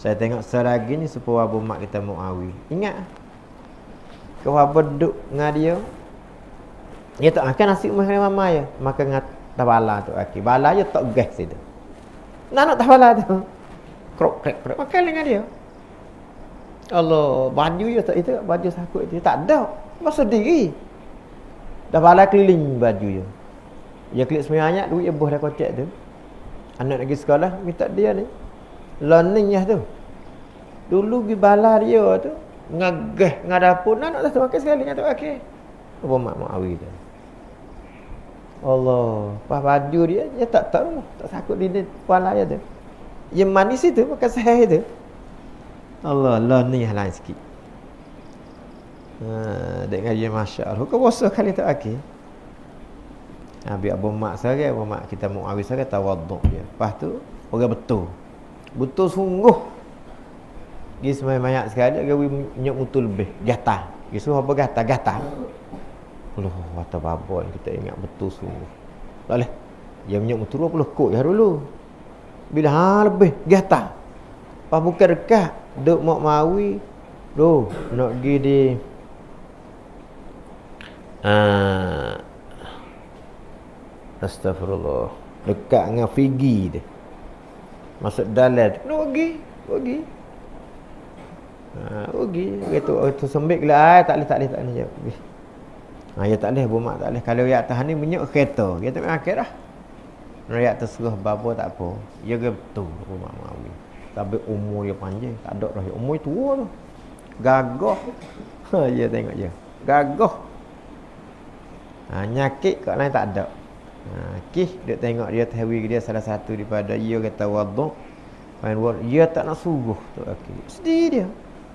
Saya tengok selagi ni sepupu Abu Mak kita Muawi. Ingat. Kau apa duduk dengan dia. Ya tak akan nasi dengan mama ya. Maka ngat tabala tu aki. Bala je tak gas itu. Nak nak tabala tu. Krok krek krek. Makan dengan dia. Allah, baju je tak itu baju sakut dia tak ada. Masa diri. Dah bala keliling baju je. Ya klik semuanya duit ebah dah kotak tu. Anak lagi sekolah minta dia ni learning ya tu. Dulu pergi bala dia tu, ngagah ngadapun nak nak tak makan sekali ngata okey. Apa mak mak awi tu. Allah, pas baju dia dia tak tahu, tak sakut di kepala dia tu. Yang manis itu makan saya itu. Allah, learning hal lain sikit. Ha, dengan dia masya-Allah. Kau bosan kali tak. Ha, biar abu mak saya, abu mak kita mau awis saya tawaduk dia. Lepas tu, orang betul. Betul sungguh. Dia semai banyak sekali dia gawi minyak mutu lebih. Gata. Dia suruh apa gata? Gata. Allah, kata bapa kita ingat betul sungguh. Tak boleh. Dia minyak mutu 20 kok ya dulu. Bila ha lebih gata. Pas buka dekat, duk mak mawi. Doh, nak pergi di Ah. Astagfirullah. Dekat dengan Figi dia. Masuk dalam tu. Kena pergi. Pergi. Ha, pergi. Kata, oh, tu sembik lah. Tak boleh, tak boleh, tak boleh. Pergi. Ha, ya tak boleh, bumak tak boleh. Kalau yang atas ni menyuk kereta. Dia tak boleh akhir lah. Rakyat terseruh bapa tak apa. Ya ke betul. Bumak mawi. Tapi umur dia panjang. Tak ada dah. Umur dia tua tu. Gagah. Ha, ya tengok je. Gagah. Ha, nyakit kat lain tak ada. Ha, kih dia tengok dia tahwi dia salah satu daripada ia kata waduk. Main wad, ia tak nak suruh tu okey. Sedih dia.